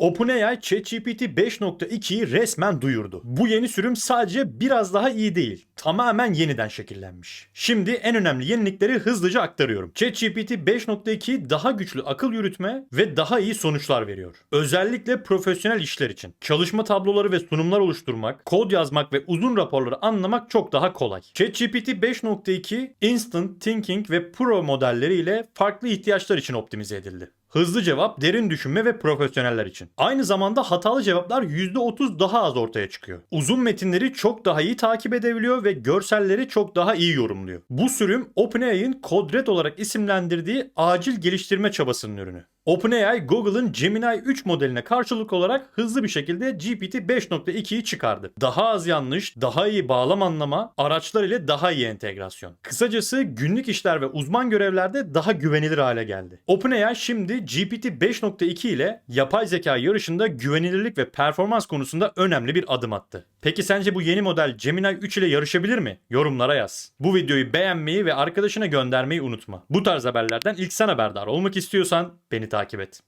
OpenAI ChatGPT 5.2'yi resmen duyurdu. Bu yeni sürüm sadece biraz daha iyi değil, tamamen yeniden şekillenmiş. Şimdi en önemli yenilikleri hızlıca aktarıyorum. ChatGPT 5.2 daha güçlü akıl yürütme ve daha iyi sonuçlar veriyor. Özellikle profesyonel işler için. Çalışma tabloları ve sunumlar oluşturmak, kod yazmak ve uzun raporları anlamak çok daha kolay. ChatGPT 5.2 Instant Thinking ve Pro modelleriyle farklı ihtiyaçlar için optimize edildi. Hızlı cevap, derin düşünme ve profesyoneller için. Aynı zamanda hatalı cevaplar %30 daha az ortaya çıkıyor. Uzun metinleri çok daha iyi takip edebiliyor ve görselleri çok daha iyi yorumluyor. Bu sürüm OpenAI'ın Code Red olarak isimlendirdiği acil geliştirme çabasının ürünü. OpenAI, Google'ın Gemini 3 modeline karşılık olarak hızlı bir şekilde GPT 5.2'yi çıkardı. Daha az yanlış, daha iyi bağlam anlama, araçlar ile daha iyi entegrasyon. Kısacası günlük işler ve uzman görevlerde daha güvenilir hale geldi. OpenAI şimdi GPT 5.2 ile yapay zeka yarışında güvenilirlik ve performans konusunda önemli bir adım attı. Peki sence bu yeni model Gemini 3 ile yarışabilir mi? Yorumlara yaz. Bu videoyu beğenmeyi ve arkadaşına göndermeyi unutma. Bu tarz haberlerden ilk sen haberdar olmak istiyorsan beni takip et.